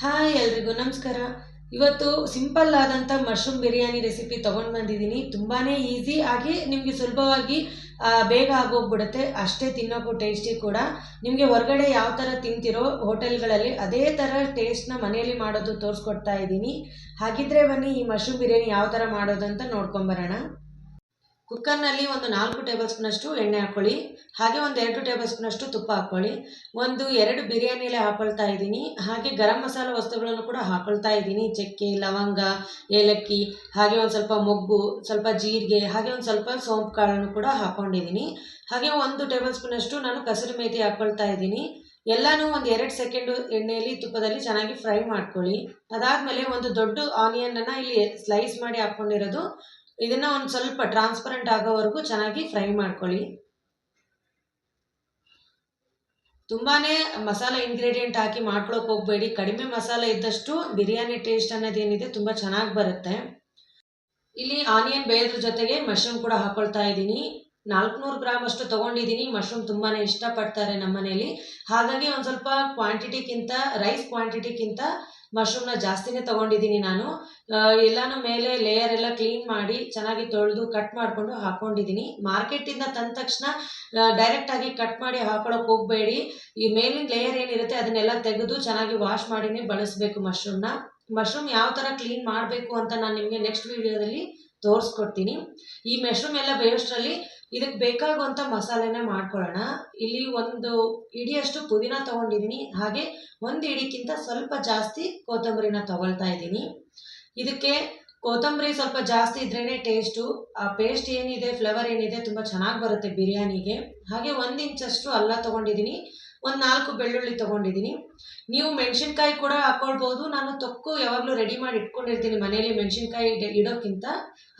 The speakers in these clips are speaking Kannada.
ಹಾಯ್ ಎಲ್ರಿಗೂ ನಮಸ್ಕಾರ. ಇವತ್ತು ಸಿಂಪಲ್ ಆದಂಥ ಮಶ್ರೂಮ್ ಬಿರಿಯಾನಿ ರೆಸಿಪಿ ತೊಗೊಂಡು ಬಂದಿದ್ದೀನಿ. ತುಂಬಾ ಈಸಿ ಆಗಿ ನಿಮಗೆ ಸುಲಭವಾಗಿ ಬೇಗ ಆಗೋಗ್ಬಿಡುತ್ತೆ. ಅಷ್ಟೇ ತಿನ್ನೋಕ್ಕೂ ಟೇಸ್ಟಿ ಕೂಡ. ನಿಮಗೆ ಹೊರಗಡೆ ಯಾವ ಥರ ತಿಂತಿರೋ ಹೋಟೆಲ್ಗಳಲ್ಲಿ ಅದೇ ಥರ ಟೇಸ್ಟ್ನ ಮನೆಯಲ್ಲಿ ಮಾಡೋದು ತೋರಿಸ್ಕೊಡ್ತಾ ಇದ್ದೀನಿ. ಹಾಗಿದ್ರೆ ಬನ್ನಿ ಈ ಮಶ್ರೂಮ್ ಬಿರಿಯಾನಿ ಯಾವ ಥರ ಮಾಡೋದು ಅಂತ ನೋಡ್ಕೊಂಬರೋಣ ಕುಕ್ಕರ್ನಲ್ಲಿ ಒಂದು ನಾಲ್ಕು ಟೇಬಲ್ ಸ್ಪೂನಷ್ಟು ಎಣ್ಣೆ ಹಾಕ್ಕೊಳ್ಳಿ, ಹಾಗೆ ಒಂದು ಎರಡು ಟೇಬಲ್ ಸ್ಪೂನಷ್ಟು ತುಪ್ಪ ಹಾಕ್ಕೊಳ್ಳಿ. ಒಂದು ಎರಡು ಬಿರಿಯಾನಿ ಹಾಕೊಳ್ತಾ ಇದ್ದೀನಿ. ಹಾಗೆ ಗರಂ ಮಸಾಲೆ ವಸ್ತುಗಳನ್ನು ಕೂಡ ಹಾಕೊಳ್ತಾ ಇದ್ದೀನಿ. ಚಕ್ಕೆ, ಲವಂಗ, ಏಲಕ್ಕಿ, ಹಾಗೆ ಒಂದು ಸ್ವಲ್ಪ ಮೊಗ್ಗು, ಸ್ವಲ್ಪ ಜೀರಿಗೆ, ಹಾಗೆ ಒಂದು ಸ್ವಲ್ಪ ಸೋಂಪು ಕಾಳನ್ನು ಕೂಡ ಹಾಕ್ಕೊಂಡಿದ್ದೀನಿ. ಹಾಗೆ ಒಂದು ಟೇಬಲ್ ಸ್ಪೂನಷ್ಟು ನಾನು ಕಸೂರಿ ಮೇಥಿ ಹಾಕ್ಕೊಳ್ತಾ ಇದ್ದೀನಿ. ಎಲ್ಲನೂ ಒಂದು ಎರಡು ಸೆಕೆಂಡು ಎಣ್ಣೆಯಲ್ಲಿ ತುಪ್ಪದಲ್ಲಿ ಚೆನ್ನಾಗಿ ಫ್ರೈ ಮಾಡ್ಕೊಳ್ಳಿ. ಅದಾದಮೇಲೆ ಒಂದು ದೊಡ್ಡ ಆನಿಯನನ್ನು ಇಲ್ಲಿ ಸ್ಲೈಸ್ ಮಾಡಿ ಹಾಕ್ಕೊಂಡಿರೋದು. ಇದನ್ನು ಒಂದು ಸ್ವಲ್ಪ ಟ್ರಾನ್ಸ್ಪರೆಂಟ್ ಆಗೋವರೆಗೂ ಚೆನ್ನಾಗಿ ಫ್ರೈ ಮಾಡ್ಕೊಳ್ಳಿ. ತುಂಬಾ ಮಸಾಲೆ ಇಂಗ್ರೀಡಿಯೆಂಟ್ ಹಾಕಿ ಮಾಡ್ಕೊಳಕ್ಕೆ ಹೋಗಬೇಡಿ. ಕಡಿಮೆ ಮಸಾಲೆ ಇದ್ದಷ್ಟು ಬಿರಿಯಾನಿ ಟೇಸ್ಟ್ ಅನ್ನೋದೇನಿದೆ ತುಂಬ ಚೆನ್ನಾಗಿ ಬರುತ್ತೆ. ಇಲ್ಲಿ ಆನಿಯನ್ ಬೇಯದ್ರ ಜೊತೆಗೆ ಮಶ್ರೂಮ್ ಕೂಡ ಹಾಕೊಳ್ತಾ ಇದ್ದೀನಿ. ನಾಲ್ಕುನೂರು ಗ್ರಾಮ್ ಅಷ್ಟು ತಗೊಂಡಿದ್ದೀನಿ. ಮಶ್ರೂಮ್ ತುಂಬಾ ಇಷ್ಟಪಡ್ತಾರೆ ನಮ್ಮ ಮನೆಯಲ್ಲಿ ಹಾಗಾಗಿ ಒಂದು ಸ್ವಲ್ಪ ಕ್ವಾಂಟಿಟಿಗಿಂತ ರೈಸ್ ಕ್ವಾಂಟಿಟಿಗಿಂತ ಮಶ್ರೂಮ್ನ ಜಾಸ್ತಿನೇ ತೊಗೊಂಡಿದ್ದೀನಿ ನಾನು. ಎಲ್ಲಾನು ಮೇಲೆ ಲೇಯರ್ ಎಲ್ಲ ಕ್ಲೀನ್ ಮಾಡಿ ಚೆನ್ನಾಗಿ ತೊಳೆದು ಕಟ್ ಮಾಡಿಕೊಂಡು ಹಾಕ್ಕೊಂಡಿದ್ದೀನಿ ಮಾರ್ಕೆಟಿಂದ ತಂದ ತಕ್ಷಣ ಡೈರೆಕ್ಟಾಗಿ ಕಟ್ ಮಾಡಿ ಹಾಕೊಳಕ್ಕೆ ಹೋಗಬೇಡಿ. ಈ ಮೇಲಿನ ಲೇಯರ್ ಏನಿರುತ್ತೆ ಅದನ್ನೆಲ್ಲ ತೆಗೆದು ಚೆನ್ನಾಗಿ ವಾಶ್ ಮಾಡಿನೇ ಬಳಸಬೇಕು ಮಶ್ರೂಮ್ನ ಮಶ್ರೂಮ್ ಯಾವ ಥರ ಕ್ಲೀನ್ ಮಾಡಬೇಕು ಅಂತ ನಾನು ನಿಮಗೆ ನೆಕ್ಸ್ಟ್ ವೀಡಿಯೋದಲ್ಲಿ ತೋರಿಸ್ಕೊಡ್ತೀನಿ. ಈ ಮಶ್ರೂಮ್ ಎಲ್ಲ ಬೇಯೋಷ್ಟರಲ್ಲಿ ಇದಕ್ಕೆ ಬೇಕಾಗುವಂಥ ಮಸಾಲೆನೇ ಮಾಡ್ಕೊಳ್ಳೋಣ. ಇಲ್ಲಿ ಒಂದು ಇಡಿಯಷ್ಟು ಪುದೀನ ತಗೊಂಡಿದ್ದೀನಿ ಹಾಗೆ ಒಂದು ಇಡಿಕ್ಕಿಂತ ಸ್ವಲ್ಪ ಜಾಸ್ತಿ ಕೊತ್ತಂಬರಿನ ತಗೊಳ್ತಾ ಇದ್ದೀನಿ. ಇದಕ್ಕೆ ಕೊತ್ತಂಬರಿ ಸ್ವಲ್ಪ ಜಾಸ್ತಿ ಇದ್ರೇ ಟೇಸ್ಟು ಆ ಪೇಸ್ಟ್ ಏನಿದೆ ಫ್ಲೇವರ್ ಏನಿದೆ, ತುಂಬ ಚೆನ್ನಾಗಿ ಬರುತ್ತೆ ಬಿರಿಯಾನಿಗೆ. ಹಾಗೆ ಒಂದು ಇಂಚಷ್ಟು ಅಲ್ಲ ತೊಗೊಂಡಿದ್ದೀನಿ ಒಂದು ನಾಲ್ಕು ಬೆಳ್ಳುಳ್ಳಿ ತೊಗೊಂಡಿದ್ದೀನಿ ನೀವು ಮೆಣಸಿನ್ಕಾಯಿ ಕೂಡ ಹಾಕ್ಕೊಳ್ಬೋದು ನಾನು ತೊಕ್ಕು ಯಾವಾಗಲೂ ರೆಡಿ ಮಾಡಿ ಇಟ್ಕೊಂಡಿರ್ತೀನಿ ಮನೆಯಲ್ಲಿ ಮೆಣಸಿನ್ಕಾಯಿ ಇಡೋಕ್ಕಿಂತ.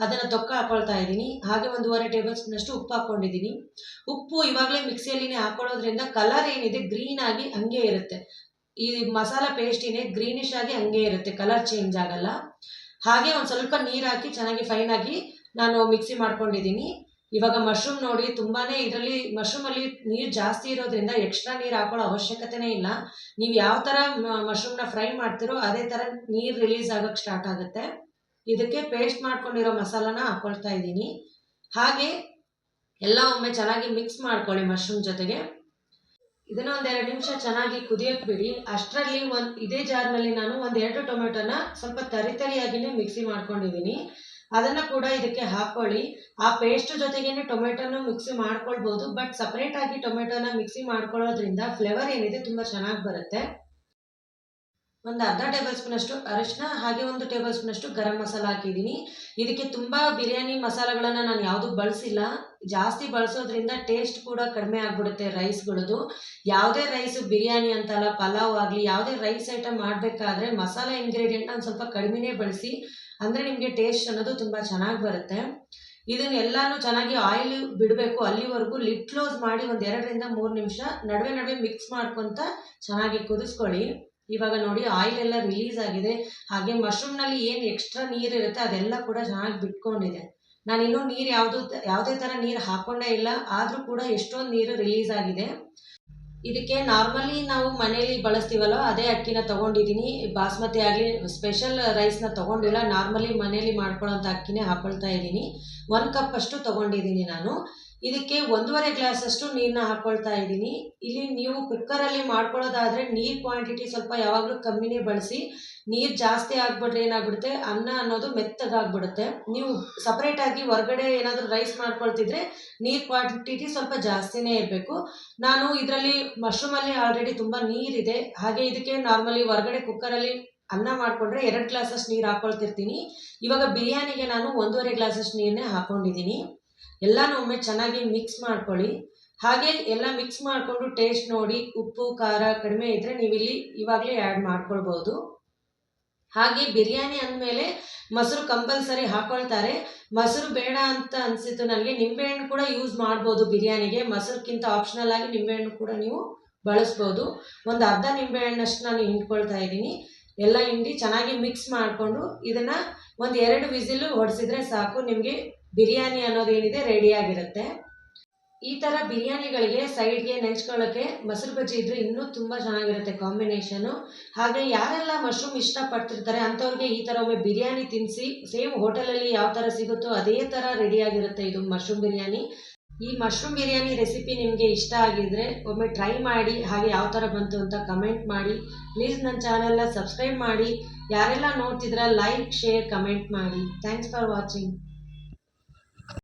ಅದನ್ನು ತೊಕ್ಕ ಹಾಕ್ಕೊಳ್ತಾ ಇದ್ದೀನಿ. ಹಾಗೆ ಒಂದೂವರೆ ಟೇಬಲ್ ಸ್ಪೂನಷ್ಟು ಉಪ್ಪು ಹಾಕ್ಕೊಂಡಿದ್ದೀನಿ ಉಪ್ಪು ಇವಾಗಲೇ ಮಿಕ್ಸಿಯಲ್ಲಿನೇ ಹಾಕೊಳ್ಳೋದ್ರಿಂದ ಕಲರ್ ಏನಿದೆ ಗ್ರೀನ್ ಆಗಿ ಹಂಗೆ ಇರುತ್ತೆ. ಈ ಮಸಾಲ ಪೇಸ್ಟ್ ಗ್ರೀನಿಶ್ ಆಗಿ ಹಂಗೆ ಇರುತ್ತೆ. ಕಲರ್ ಚೇಂಜ್ ಆಗಲ್ಲ. ಹಾಗೆ ಒಂದು ಸ್ವಲ್ಪ ನೀರು ಹಾಕಿ ಚೆನ್ನಾಗಿ ಫೈನ್ ಆಗಿ ನಾನು ಮಿಕ್ಸಿ ಮಾಡ್ಕೊಂಡಿದ್ದೀನಿ ಇವಾಗ ಮಶ್ರೂಮ್ ನೋಡಿ ತುಂಬಾನೇ ಇದರಲ್ಲಿ ಮಶ್ರೂಮ್ ಅಲ್ಲಿ ನೀರು ಜಾಸ್ತಿ ಇರೋದ್ರಿಂದ ಎಕ್ಸ್ಟ್ರಾ ನೀರು ಹಾಕೊಳ್ಳೋ ಅವಶ್ಯಕತೆನೇ ಇಲ್ಲ. ನೀವು ಯಾವ ಥರ ಮಶ್ರೂಮ್ನ ಫ್ರೈ ಮಾಡ್ತೀರೋ ಅದೇ ಥರ ನೀರು ರಿಲೀಸ್ ಆಗೋಕ್ಕೆ ಸ್ಟಾರ್ಟ್ ಆಗುತ್ತೆ. ಇದಕ್ಕೆ ಪೇಸ್ಟ್ ಮಾಡ್ಕೊಂಡಿರೋ ಮಸಾಲಾನ ಹಾಕೊಳ್ತಾ ಇದ್ದೀನಿ. ಹಾಗೆ ಎಲ್ಲ ಒಮ್ಮೆ ಚೆನ್ನಾಗಿ ಮಿಕ್ಸ್ ಮಾಡ್ಕೊಳ್ಳಿ ಮಶ್ರೂಮ್ ಜೊತೆಗೆ. ಇದನ್ನ ಒಂದೆರಡು ನಿಮಿಷ ಚೆನ್ನಾಗಿ ಕುದಿಯೋಕೆ ಬಿಡಿ. ಅಷ್ಟರಲ್ಲಿ ಒಂದು, ಇದೇ ಜಾರ್ನಲ್ಲಿ ನಾನು ಒಂದು ಎರಡು ಟೊಮೆಟೊನ ಸ್ವಲ್ಪ ತರಿತರಿಯಾಗಿನೇ ಮಿಕ್ಸಿ ಮಾಡ್ಕೊಂಡಿದ್ದೀನಿ. ಅದನ್ನು ಕೂಡ ಇದಕ್ಕೆ ಹಾಕ್ಕೊಳ್ಳಿ ಆ ಪೇಸ್ಟ್ ಜೊತೆಗೇನೆ ಟೊಮೆಟೊನ ಮಿಕ್ಸಿ ಮಾಡ್ಕೊಳ್ಬೋದು. ಬಟ್ ಸಪ್ರೇಟಾಗಿ ಟೊಮೆಟೊನ ಮಿಕ್ಸಿ ಮಾಡ್ಕೊಳ್ಳೋದ್ರಿಂದ ಫ್ಲೇವರ್ ಏನಿದೆ ತುಂಬ ಚೆನ್ನಾಗಿ ಬರುತ್ತೆ. ಒಂದು ಅರ್ಧ ಟೇಬಲ್ ಸ್ಪೂನಷ್ಟು ಅರಿಶಿನ ಹಾಗೆ ಒಂದು ಟೇಬಲ್ ಸ್ಪೂನಷ್ಟು ಗರಂ ಮಸಾಲ ಹಾಕಿದ್ದೀನಿ. ಇದಕ್ಕೆ ತುಂಬ ಬಿರಿಯಾನಿ ಮಸಾಲೆಗಳನ್ನು ನಾನು ಯಾವುದು ಬಳಸಿಲ್ಲ. ಜಾಸ್ತಿ ಬಳಸೋದ್ರಿಂದ ಟೇಸ್ಟ್ ಕೂಡ ಕಡಿಮೆ ಆಗಿಬಿಡುತ್ತೆ ರೈಸ್ಗಳದು ಯಾವುದೇ ರೈಸು ಬಿರಿಯಾನಿ ಅಂತಲ್ಲ, ಪಲಾವ್ ಆಗಲಿ, ಯಾವುದೇ ರೈಸ್ ಐಟಮ್ ಮಾಡಬೇಕಾದ್ರೆ ಮಸಾಲೆ ಇಂಗ್ರೀಡಿಯೆಂಟ್ ನಾನು ಸ್ವಲ್ಪ ಕಡಿಮೆನೇ ಬಳಸಿ. ಅಂದರೆ ನಿಮಗೆ ಟೇಸ್ಟ್ ಅನ್ನೋದು ತುಂಬ ಚೆನ್ನಾಗಿ ಬರುತ್ತೆ. ಇದನ್ನೆಲ್ಲಾನು ಚೆನ್ನಾಗಿ ಆಯಿಲ್ ಬಿಡಬೇಕು. ಅಲ್ಲಿವರೆಗೂ ಲಿಡ್ ಕ್ಲೋಸ್ ಮಾಡಿ ಒಂದು ಎರಡರಿಂದ ಮೂರು ನಿಮಿಷ ನಡುವೆ ನಡುವೆ ಮಿಕ್ಸ್ ಮಾಡ್ಕೊತ ಚೆನ್ನಾಗಿ ಕುದಿಸ್ಕೊಳ್ಳಿ. ಇವಾಗ ನೋಡಿ ಆಯಿಲ್ ಎಲ್ಲ ರಿಲೀಸ್ ಆಗಿದೆ. ಹಾಗೆ ಮಶ್ರೂಮ್ನಲ್ಲಿ ಏನು ಎಕ್ಸ್ಟ್ರಾ ನೀರು ಇರುತ್ತೆ ಅದೆಲ್ಲ ಕೂಡ ಚೆನ್ನಾಗಿ ಬಿಟ್ಕೊಂಡಿದೆ. ನಾನು ಇನ್ನೂ ನೀರು ಯಾವುದು, ಯಾವುದೇ ಥರ ನೀರು ಹಾಕ್ಕೊಂಡೇ ಇಲ್ಲ. ಆದರೂ ಕೂಡ ಎಷ್ಟೊಂದು ನೀರು ರಿಲೀಸ್ ಆಗಿದೆ. ಇದಕ್ಕೆ ನಾರ್ಮಲಿ ನಾವು ಮನೇಲಿ ಬಳಸ್ತೀವಲ್ಲ ಅದೇ ಅಕ್ಕಿನ ತೊಗೊಂಡಿದ್ದೀನಿ. ಬಾಸ್ಮತಿ ಆಗಲಿ ಸ್ಪೆಷಲ್ ರೈಸ್ನ ತೊಗೊಂಡಿಲ್ಲ. ನಾರ್ಮಲಿ ಮನೇಲಿ ಮಾಡ್ಕೊಳ್ಳೋಂಥ ಅಕ್ಕಿನೇ ಹಾಕೊಳ್ತಾ ಇದ್ದೀನಿ. ಒಂದು ಕಪ್ ಅಷ್ಟು ತೊಗೊಂಡಿದ್ದೀನಿ ನಾನು. ಇದಕ್ಕೆ ಒಂದೂವರೆ ಗ್ಲಾಸಷ್ಟು ನೀರನ್ನ ಹಾಕ್ಕೊಳ್ತಾ ಇದ್ದೀನಿ. ಇಲ್ಲಿ ನೀವು ಕುಕ್ಕರಲ್ಲಿ ಮಾಡ್ಕೊಳ್ಳೋದಾದರೆ ನೀರು ಕ್ವಾಂಟಿಟಿ ಸ್ವಲ್ಪ ಯಾವಾಗಲೂ ಕಮ್ಮಿನೇ ಬಳಸಿ. ನೀರು ಜಾಸ್ತಿ ಆಗ್ಬಿಟ್ರೆ ಏನಾಗ್ಬಿಡುತ್ತೆ? ಅನ್ನ ಅನ್ನೋದು ಮೆತ್ತಗಾಗ್ಬಿಡುತ್ತೆ. ನೀವು ಸಪ್ರೇಟಾಗಿ ಹೊರಗಡೆ ಏನಾದರೂ ರೈಸ್ ಮಾಡ್ಕೊಳ್ತಿದ್ರೆ ನೀರು ಕ್ವಾಂಟಿಟಿ ಸ್ವಲ್ಪ ಜಾಸ್ತಿನೇ ಇರಬೇಕು. ನಾನು ಇದರಲ್ಲಿ ಮಶ್ರೂಮಲ್ಲಿ ಆಲ್ರೆಡಿ ತುಂಬ ನೀರಿದೆ. ಹಾಗೆ ಇದಕ್ಕೆ ನಾರ್ಮಲಿ ಹೊರಗಡೆ ಕುಕ್ಕರಲ್ಲಿ ಅನ್ನ ಮಾಡಿಕೊಂಡ್ರೆ ಎರಡು ಗ್ಲಾಸಸ್ ನೀರು ಹಾಕ್ಕೊಳ್ತಿರ್ತೀನಿ ಇವಾಗ ಬಿರಿಯಾನಿಗೆ ನಾನು ಒಂದೂವರೆ ಗ್ಲಾಸಸ್ ನೀರನ್ನೇ ಹಾಕ್ಕೊಂಡಿದ್ದೀನಿ ಎಲ್ಲನೂ ಒಮ್ಮೆ ಚೆನ್ನಾಗಿ ಮಿಕ್ಸ್ ಮಾಡ್ಕೊಳ್ಳಿ. ಹಾಗೆ ಎಲ್ಲ ಮಿಕ್ಸ್ ಮಾಡಿಕೊಂಡು ಟೇಸ್ಟ್ ನೋಡಿ, ಉಪ್ಪು, ಖಾರ ಕಡಿಮೆ ಇದ್ದರೆ ನೀವಿಲ್ಲಿ ಇವಾಗಲೇ ಆ್ಯಡ್ ಮಾಡ್ಕೊಳ್ಬೋದು. ಹಾಗೆ ಬಿರಿಯಾನಿ ಅಂದಮೇಲೆ ಮೊಸರು ಕಂಪಲ್ಸರಿ ಹಾಕೊಳ್ತಾರೆ. ಮೊಸರು ಬೇಡ ಅಂತ ಅನಿಸಿತ್ತು ನನಗೆ ನಿಂಬೆಹಣ್ಣು ಕೂಡ ಯೂಸ್ ಮಾಡ್ಬೋದು ಬಿರಿಯಾನಿಗೆ. ಮೊಸರುಕ್ಕಿಂತ ಆಪ್ಷನಲ್ ಆಗಿ ನಿಂಬೆಹಣ್ಣು ಕೂಡ ನೀವು ಬಳಸ್ಬೋದು. ಒಂದು ಅರ್ಧ ನಿಂಬೆಹಣ್ಣಷ್ಟು ನಾನು ಹಿಂಡ್ಕೊಳ್ತಾ ಇದ್ದೀನಿ. ಎಲ್ಲ ಹಿಂಡಿ ಚೆನ್ನಾಗಿ ಮಿಕ್ಸ್ ಮಾಡಿಕೊಂಡು ಇದನ್ನು ಒಂದು ಎರಡು ವಿಸಿಲು ಹೊಡೆಸಿದ್ರೆ ಸಾಕು. ನಿಮಗೆ ಬಿರಿಯಾನಿ ಅನ್ನೋದೇನಿದೆ ರೆಡಿಯಾಗಿರುತ್ತೆ ಈ ಥರ ಬಿರಿಯಾನಿಗಳಿಗೆ ಸೈಡ್ಗೆ ನೆಂಚ್ಕೊಳ್ಳೋಕ್ಕೆ ಮೊಸರು ಬಜ್ಜಿ ಇದ್ರೆ ಇನ್ನೂ ತುಂಬ ಚೆನ್ನಾಗಿರುತ್ತೆ ಕಾಂಬಿನೇಷನು ಹಾಗೆ ಯಾರೆಲ್ಲ ಮಶ್ರೂಮ್ ಇಷ್ಟಪಡ್ತಿರ್ತಾರೆ ಅಂಥವ್ರಿಗೆ ಈ ಥರ ಒಮ್ಮೆ ಬಿರಿಯಾನಿ ತಿನ್ನಿಸಿ ಸೇಮ್ ಹೋಟೆಲಲ್ಲಿ ಯಾವ ಥರ ಸಿಗುತ್ತೋ ಅದೇ ಥರ ರೆಡಿಯಾಗಿರುತ್ತೆ ಇದು ಮಶ್ರೂಮ್ ಬಿರಿಯಾನಿ. ಈ ಮಶ್ರೂಮ್ ಬಿರಿಯಾನಿ ರೆಸಿಪಿ ನಿಮಗೆ ಇಷ್ಟ ಆಗಿದ್ರೆ ಒಮ್ಮೆ ಟ್ರೈ ಮಾಡಿ, ಹಾಗೆ ಯಾವ ಥರ ಬಂತು ಅಂತ ಕಮೆಂಟ್ ಮಾಡಿ. ಪ್ಲೀಸ್ ನನ್ನ ಚಾನೆಲ್ನ ಸಬ್ಸ್ಕ್ರೈಬ್ ಮಾಡಿ. ಯಾರೆಲ್ಲ ನೋಡ್ತಿದ್ರ ಲೈಕ್ ಶೇರ್ ಕಮೆಂಟ್ ಮಾಡಿ. Thanks for watching